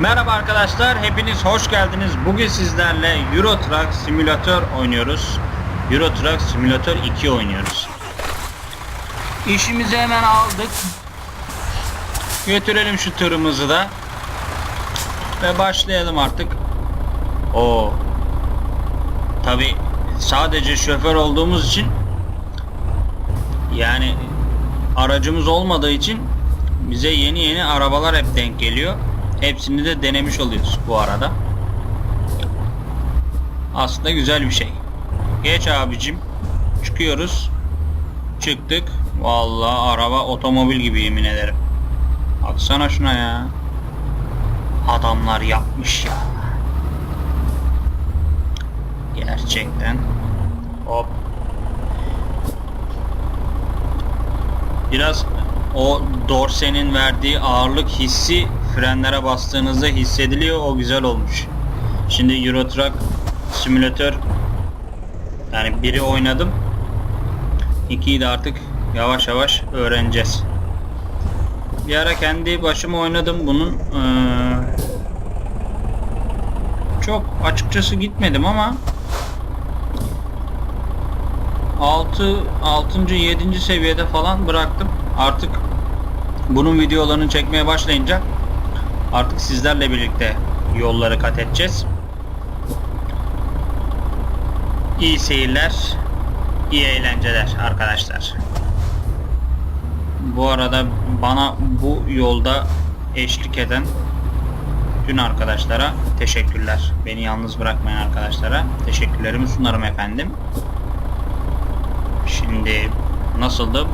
Merhaba arkadaşlar, hepiniz hoş geldiniz. Bugün sizlerle Euro Truck Simulator oynuyoruz. Euro Truck Simulator 2 oynuyoruz. İşimizi hemen aldık. Götürelim şu tırımızı da. Ve başlayalım artık. O. Tabi sadece şoför olduğumuz için yani aracımız olmadığı için bize yeni yeni arabalar hep denk geliyor. Hepsini de denemiş oluyoruz bu arada. Aslında güzel bir şey. Geç abicim. Çıkıyoruz. Çıktık. Vallahi araba otomobil gibi yemin ederim. Baksana şuna ya. Adamlar yapmış ya. Gerçekten. Hop. Biraz o dorsenin verdiği ağırlık hissi frenlere bastığınızda hissediliyor. O güzel olmuş. Şimdi Euro Truck Simulator yani biri oynadım. İkiyi de artık yavaş yavaş öğreneceğiz. Bir ara kendi başıma oynadım bunun. Ee, çok açıkçası gitmedim ama 6 6. 7. seviyede falan bıraktım. Artık bunun videolarını çekmeye başlayınca artık sizlerle birlikte yolları kat edeceğiz. İyi seyirler, iyi eğlenceler arkadaşlar. Bu arada bana bu yolda eşlik eden bütün arkadaşlara teşekkürler. Beni yalnız bırakmayan arkadaşlara teşekkürlerimi sunarım efendim. Şimdi nasıldı?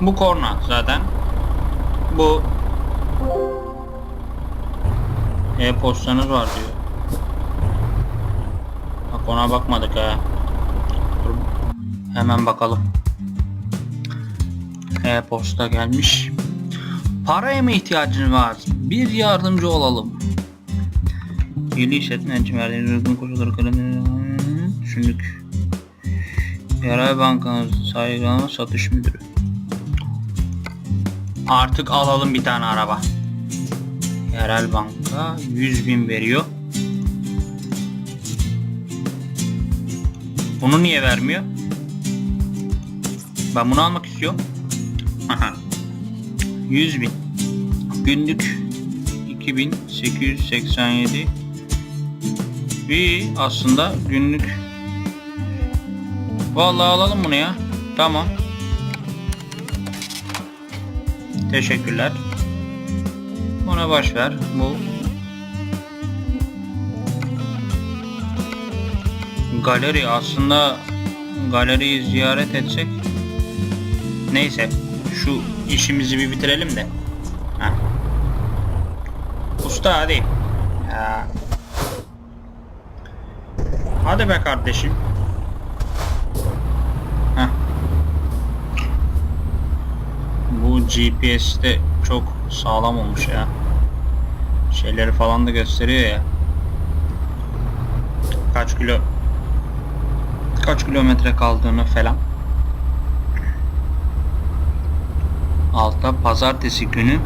Bu korna zaten. Bu e-postanız var diyor. Bak ona bakmadık ha. Dur, hemen bakalım. E-posta gelmiş. Paraya mı ihtiyacın var? Bir yardımcı olalım. Birliği işletme için verdiğiniz uygun koşulları kalemi düşündük. Yerel bankanız saygılama satış müdürü. Artık alalım bir tane araba. Yerel banka 100 bin veriyor. Bunu niye vermiyor? Ben bunu almak istiyorum. Aha. 100 bin. Günlük 2887. İyi aslında günlük. Vallahi alalım bunu ya. Tamam. Teşekkürler. Buna baş ver. Bu galeri aslında galeriyi ziyaret etsek neyse şu işimizi bir bitirelim de Heh. usta hadi ya. hadi be kardeşim Heh. bu GPS de çok sağlam olmuş ya şeyleri falan da gösteriyor ya kaç kilo kaç kilometre kaldığını falan. Altta pazartesi günü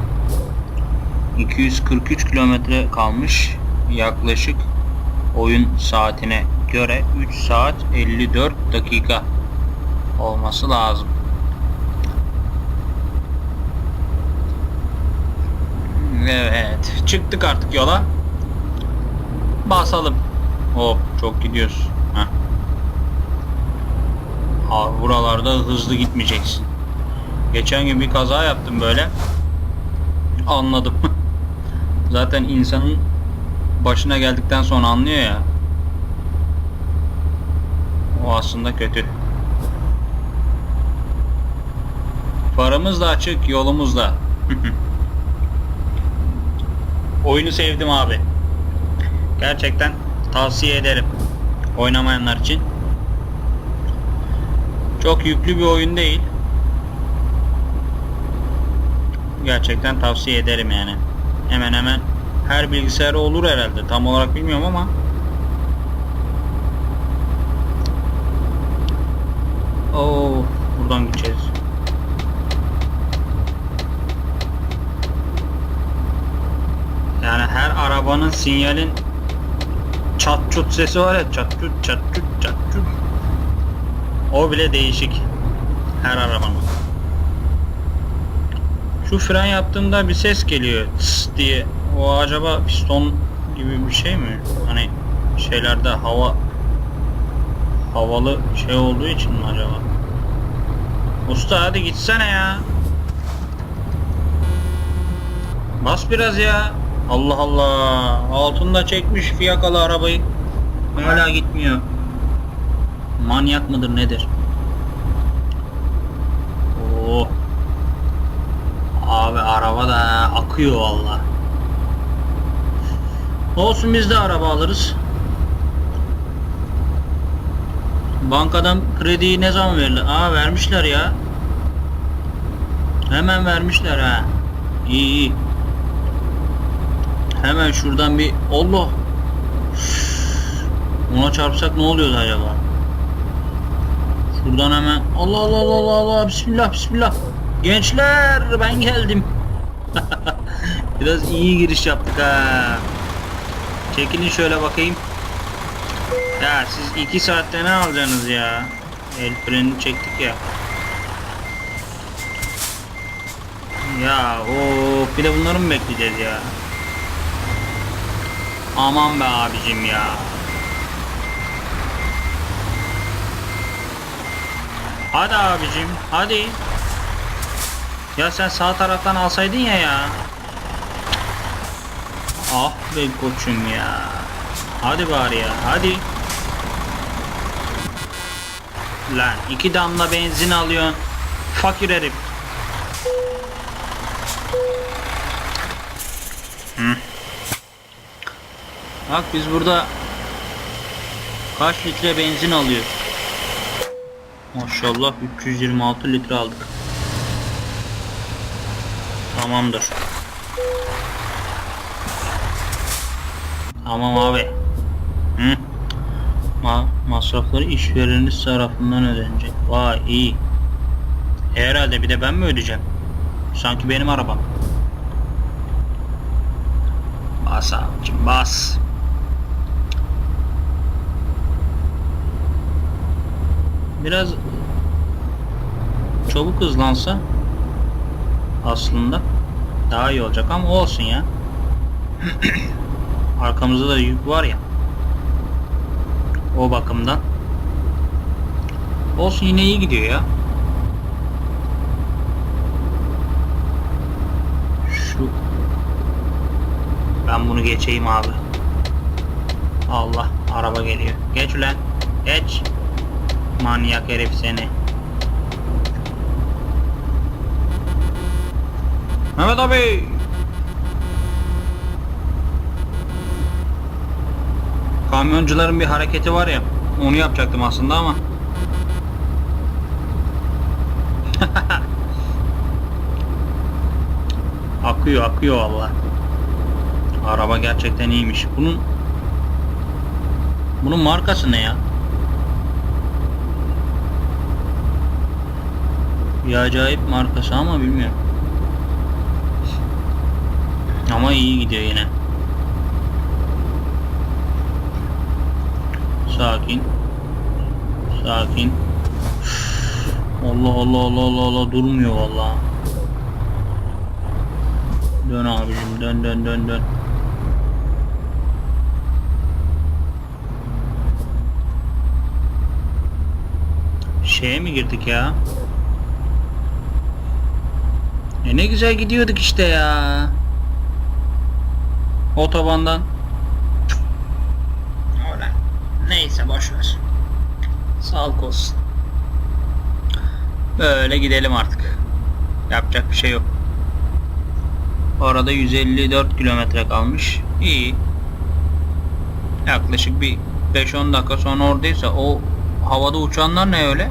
243 kilometre kalmış. Yaklaşık oyun saatine göre 3 saat 54 dakika olması lazım. Evet, çıktık artık yola. Basalım. Hop, çok gidiyoruz. Heh. Abi buralarda hızlı gitmeyeceksin. Geçen gün bir kaza yaptım böyle. Anladım. Zaten insanın başına geldikten sonra anlıyor ya. O aslında kötü. Paramız da açık, yolumuz da. Oyunu sevdim abi. Gerçekten tavsiye ederim. Oynamayanlar için. Çok yüklü bir oyun değil. Gerçekten tavsiye ederim yani. Hemen hemen her bilgisayarı olur herhalde. Tam olarak bilmiyorum ama. Oo, buradan gideceğiz. Yani her arabanın sinyalin çat çut sesi var ya çat çut çat çut çat çut. O bile değişik. Her arabanın. Şu fren yaptığımda bir ses geliyor tıs diye. O acaba piston gibi bir şey mi? Hani şeylerde hava havalı şey olduğu için mi acaba? Usta hadi gitsene ya. Bas biraz ya. Allah Allah. Altında çekmiş fiyakalı arabayı. Hala gitmiyor. Manyak mıdır nedir? Oo. Abi araba da akıyor valla. Olsun biz de araba alırız. Bankadan krediyi ne zaman verilir? Aa vermişler ya. Hemen vermişler ha. İyi iyi. Hemen şuradan bir Allah. Ona çarpsak ne oluyordu acaba? Şuradan hemen Allah Allah Allah Allah Allah Bismillah Bismillah. Gençler ben geldim. Biraz iyi giriş yaptık ha. Çekilin şöyle bakayım. Ya siz iki saatte ne alacaksınız ya? El frenini çektik ya. Ya o bir de bunları mı bekleyeceğiz ya? Aman be abicim ya. Hadi abicim hadi. Ya sen sağ taraftan alsaydın ya ya. Ah be koçum ya. Hadi bari ya hadi. Lan iki damla benzin alıyorsun. Fakir herif. Bak biz burada kaç litre benzin alıyoruz. Maşallah 326 litre aldık. Tamamdır. Tamam abi. Hı? Ma masrafları işvereniniz tarafından ödenecek. Vay iyi. E, herhalde bir de ben mi ödeyeceğim? Sanki benim arabam. Bas abicim bas. Biraz çabuk hızlansa aslında daha iyi olacak ama olsun ya. Arkamızda da yük var ya. O bakımdan. Olsun yine iyi gidiyor ya. Şu ben bunu geçeyim abi. Allah araba geliyor. Geç ulan. Geç. Manyak herif seni. Mehmet abi. Kamyoncuların bir hareketi var ya. Onu yapacaktım aslında ama. akıyor akıyor valla. Araba gerçekten iyiymiş. Bunun bunun markası ne ya? Bir acayip markası ama bilmiyorum. Ama iyi gidiyor yine. Sakin. Sakin. Allah Allah Allah Allah Allah durmuyor vallahi. Dön abicim dön dön dön dön. Şeye mi girdik ya? E ne güzel gidiyorduk işte ya. Otobandan. Öyle. Neyse boş ver. Sağlık olsun. Böyle gidelim artık. Yapacak bir şey yok. Orada 154 kilometre kalmış. İyi. Yaklaşık bir 5-10 dakika sonra oradaysa o havada uçanlar ne öyle?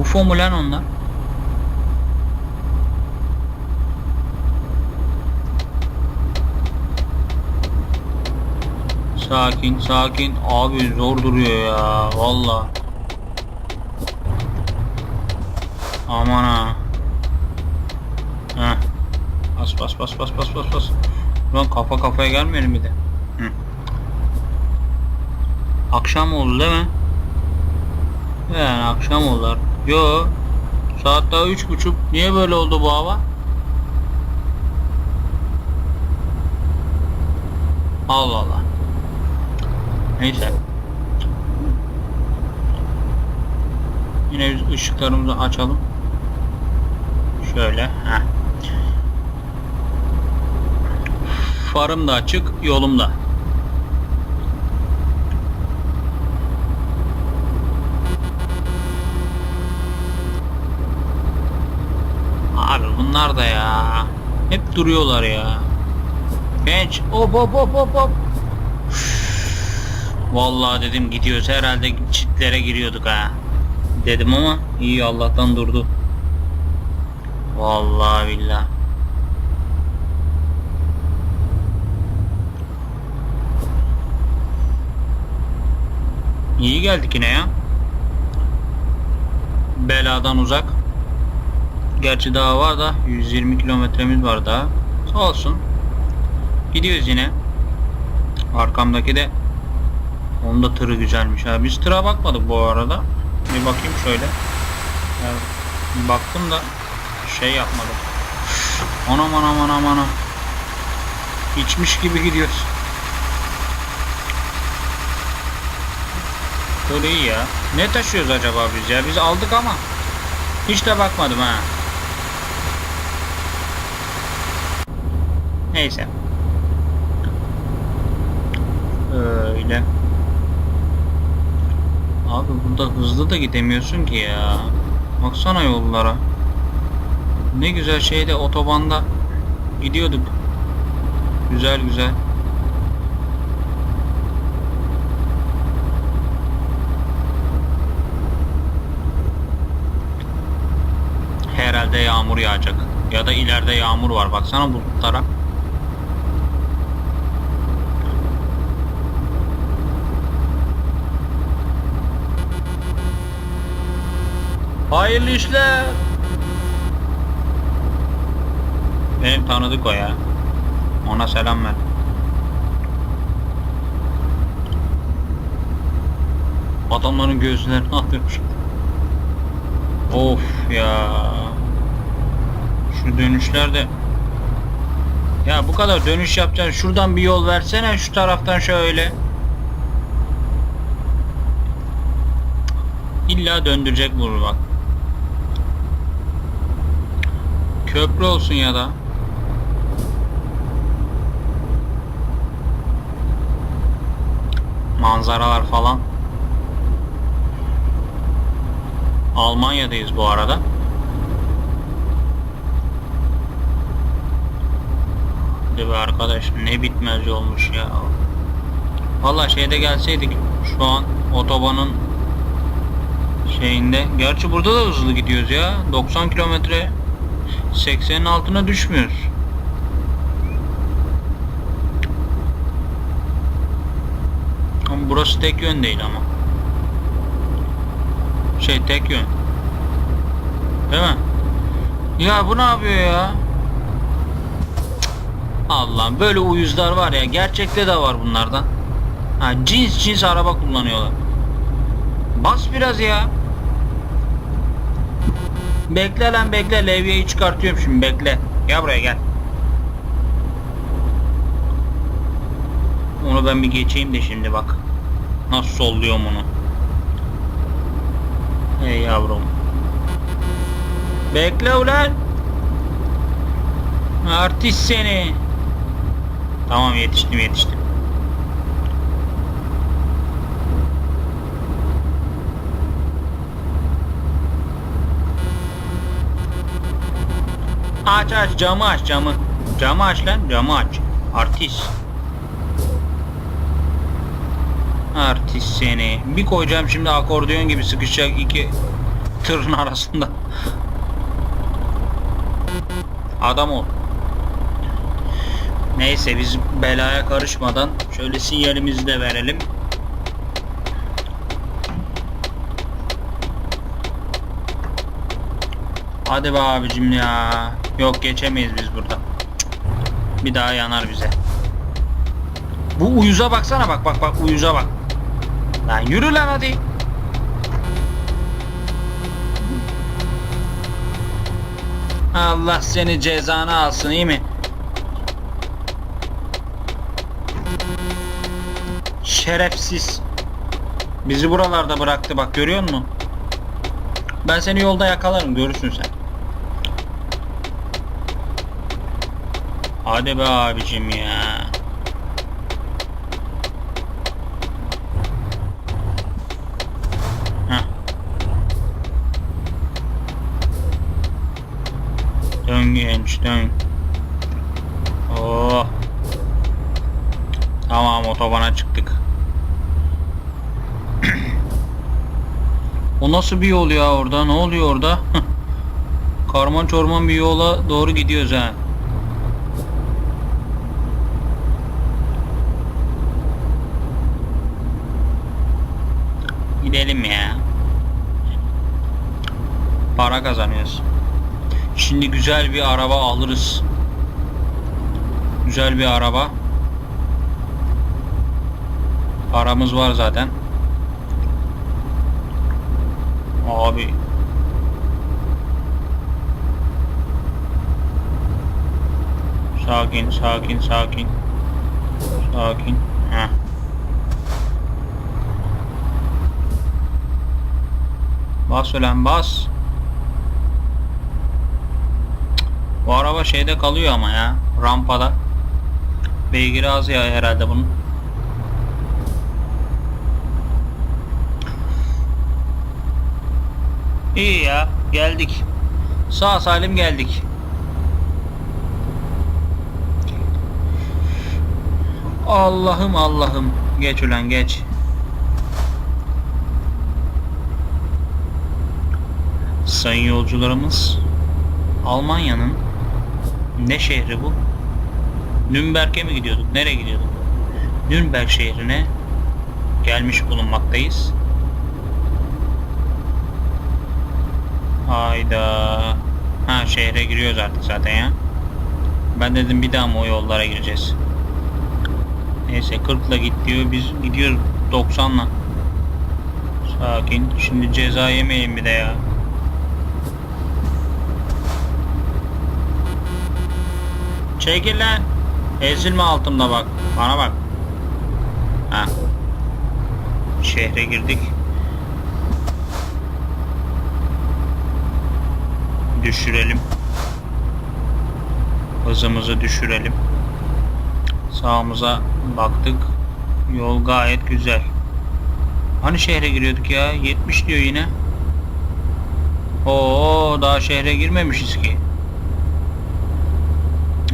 UFO mu lan onlar? Sakin sakin abi zor duruyor ya valla. Aman ha. Heh. Bas bas bas bas bas bas bas. Lan kafa kafaya gelmeyelim bir de. Hı. Akşam oldu değil mi? Yani akşam oldu. Yo. Saat daha üç buçuk. Niye böyle oldu bu hava? Allah Allah. Neyse. Yine biz ışıklarımızı açalım. Şöyle. Heh. Farım da açık, yolum da. Abi bunlar da ya. Hep duruyorlar ya. Genç. Hop hop hop hop hop. Vallahi dedim gidiyoruz herhalde çitlere giriyorduk ha. Dedim ama iyi Allah'tan durdu. Vallahi billah. İyi geldik yine ya. Beladan uzak. Gerçi daha var da 120 kilometremiz var daha. Olsun. Gidiyoruz yine. Arkamdaki de onun da tırı güzelmiş ha. Biz tıra bakmadık bu arada. Bir bakayım şöyle. Yani baktım da şey yapmadım. Anam anam anam anam. İçmiş gibi gidiyoruz. Böyle iyi ya. Ne taşıyoruz acaba biz ya? Biz aldık ama hiç de bakmadım ha. Neyse. Öyle. Abi burada hızlı da gidemiyorsun ki ya. Baksana yollara. Ne güzel şeyde otobanda gidiyorduk. Güzel güzel. Herhalde yağmur yağacak. Ya da ileride yağmur var. Baksana bulutlara. Hayırlı işler. Benim tanıdık o ya. Ona selam ver. Adamların gözlerini alıyormuş. Of ya. Şu dönüşlerde ya bu kadar dönüş yapacaksın. Şuradan bir yol versene şu taraftan şöyle. İlla döndürecek bunu bak. Köprü olsun ya da. Manzaralar falan. Almanya'dayız bu arada. Be arkadaş ne bitmez olmuş ya. Valla şeyde gelseydik şu an otobanın şeyinde. Gerçi burada da hızlı gidiyoruz ya. 90 kilometre 80'in altına düşmüyoruz. Ama burası tek yön değil ama. Şey tek yön. Değil mi? Ya bu ne yapıyor ya? Allah'ım böyle uyuzlar var ya. Gerçekte de var bunlardan. Ha, cins cins araba kullanıyorlar. Bas biraz ya. Bekle lan bekle. Levyeyi çıkartıyorum şimdi bekle. Gel buraya gel. Onu ben bir geçeyim de şimdi bak. Nasıl solluyorum onu. Hey yavrum. Bekle ulan. Artist seni. Tamam yetiştim yetiştim. Aç aç camı aç camı. Camı aç lan camı aç. Artist. Artist seni. Bir koyacağım şimdi akordeon gibi sıkışacak iki tırın arasında. Adam ol. Neyse biz belaya karışmadan şöyle sinyalimizi de verelim. Hadi be abicim ya. Yok geçemeyiz biz burada. Bir daha yanar bize. Bu uyuza baksana bak bak bak uyuza bak. Lan yürü lan hadi. Allah seni cezanı alsın iyi mi? Şerefsiz. Bizi buralarda bıraktı bak görüyor musun? Ben seni yolda yakalarım görürsün sen. Hadi be abicim ya. Heh. Dön genç dön. Oh. Tamam otobana çıktık. o nasıl bir yol ya orada? Ne oluyor orada? Karman çorman bir yola doğru gidiyoruz ha. Gidelim ya. Para kazanıyoruz. Şimdi güzel bir araba alırız. Güzel bir araba. Paramız var zaten. Abi. Sakin, sakin, sakin. Sakin. Heh. Bas ulan bas. Bu araba şeyde kalıyor ama ya. Rampada. Beygiri az ya herhalde bunun. İyi ya. Geldik. Sağ salim geldik. Allah'ım Allah'ım. Geç ulan geç. Sayın yolcularımız Almanya'nın ne şehri bu? Nürnberg'e mi gidiyorduk? Nereye gidiyorduk? Nürnberg şehrine gelmiş bulunmaktayız. Hayda. Ha şehre giriyoruz artık zaten ya. Ben dedim bir daha mı o yollara gireceğiz? Neyse 40 ile git diyor. Biz gidiyoruz 90 ile. Sakin. Şimdi ceza yemeyin bir de ya. Çekil lan. Ezilme altımda bak. Bana bak. Ha. Şehre girdik. Düşürelim. Hızımızı düşürelim. Sağımıza baktık. Yol gayet güzel. Hani şehre giriyorduk ya? 70 diyor yine. Oo daha şehre girmemişiz ki.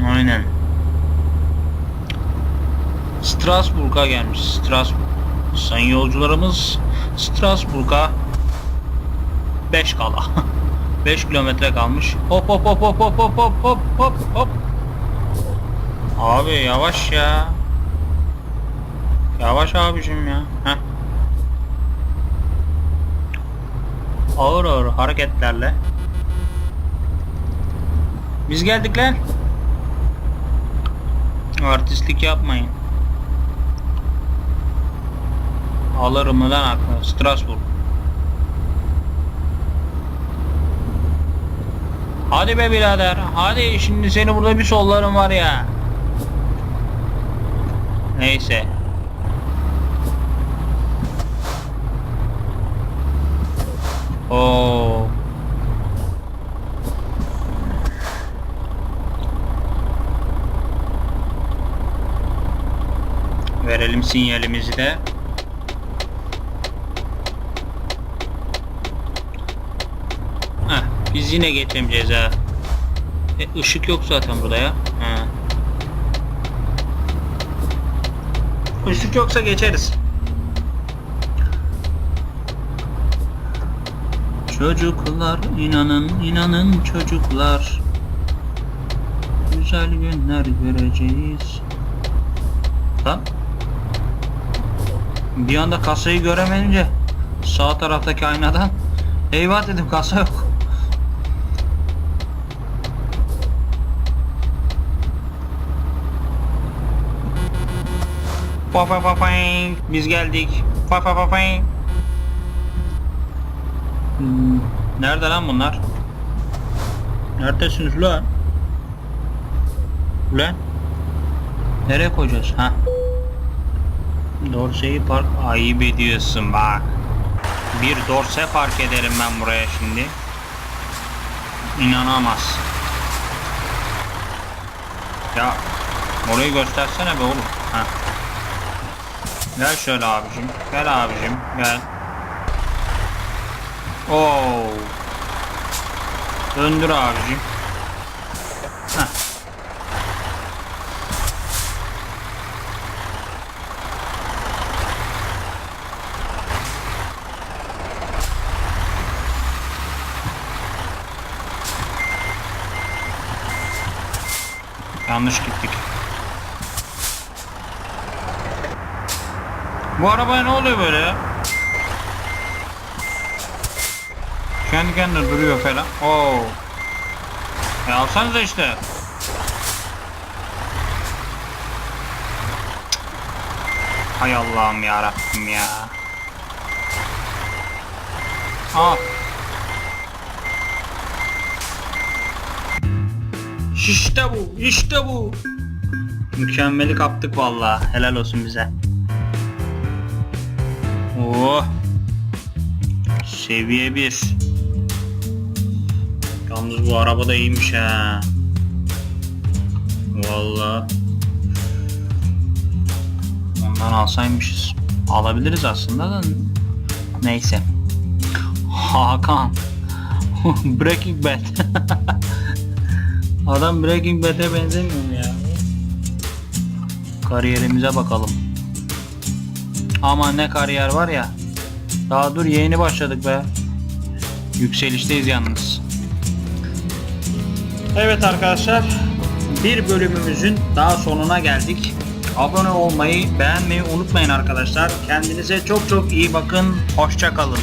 Aynen. Strasbourg'a gelmiş. Strasbourg. Sayın yolcularımız Strasbourg'a 5 kala. 5 kilometre kalmış. Hop hop hop hop hop hop hop hop hop hop. Abi yavaş ya. Yavaş abicim ya. Heh. Ağır ağır hareketlerle. Biz geldik lan. Artistlik yapmayın. Alırım lan aklını? Strasbourg. Hadi be birader. Hadi şimdi seni burada bir sollarım var ya. Neyse. Oo. Verelim sinyalimizi de. Heh, biz yine geçemeyeceğiz ha. E, ışık yok zaten burada ya. Ha. Işık yoksa geçeriz. Çocuklar inanın inanın çocuklar Güzel günler göreceğiz Lan Bir anda kasayı göremeyince Sağ taraftaki aynadan Eyvah dedim kasa yok Pa pa pa pa. Biz geldik. Pa pa pa pa. Hmm, Nerede lan bunlar? Neredesiniz lan? Lan? Nereye koyacağız? Ha? Dorse'yi park ayıp ediyorsun bak. Bir dorse park ederim ben buraya şimdi. İnanamaz. Ya orayı göstersene be oğlum. Ha. Gel şöyle abicim. Gel abicim. Gel. Oo. Döndür abicim. Yanlış gittik. Bu arabaya ne oluyor böyle ya? Kendi kendine duruyor falan. Oo. E alsanıza işte. Hay Allah'ım ya Rabbim ya. Al. İşte bu, işte bu. Mükemmeli kaptık vallahi. Helal olsun bize. Oh. Seviye 1. Yalnız bu araba da iyiymiş ha. Vallahi. Ondan alsaymışız. Alabiliriz aslında da. Neyse. Hakan. Breaking Bad. Adam Breaking Bad'e benzemiyor mu ya? Kariyerimize bakalım. Ama ne kariyer var ya. Daha dur yeni başladık be. Yükselişteyiz yalnız. Evet arkadaşlar. Bir bölümümüzün daha sonuna geldik. Abone olmayı, beğenmeyi unutmayın arkadaşlar. Kendinize çok çok iyi bakın. Hoşça kalın.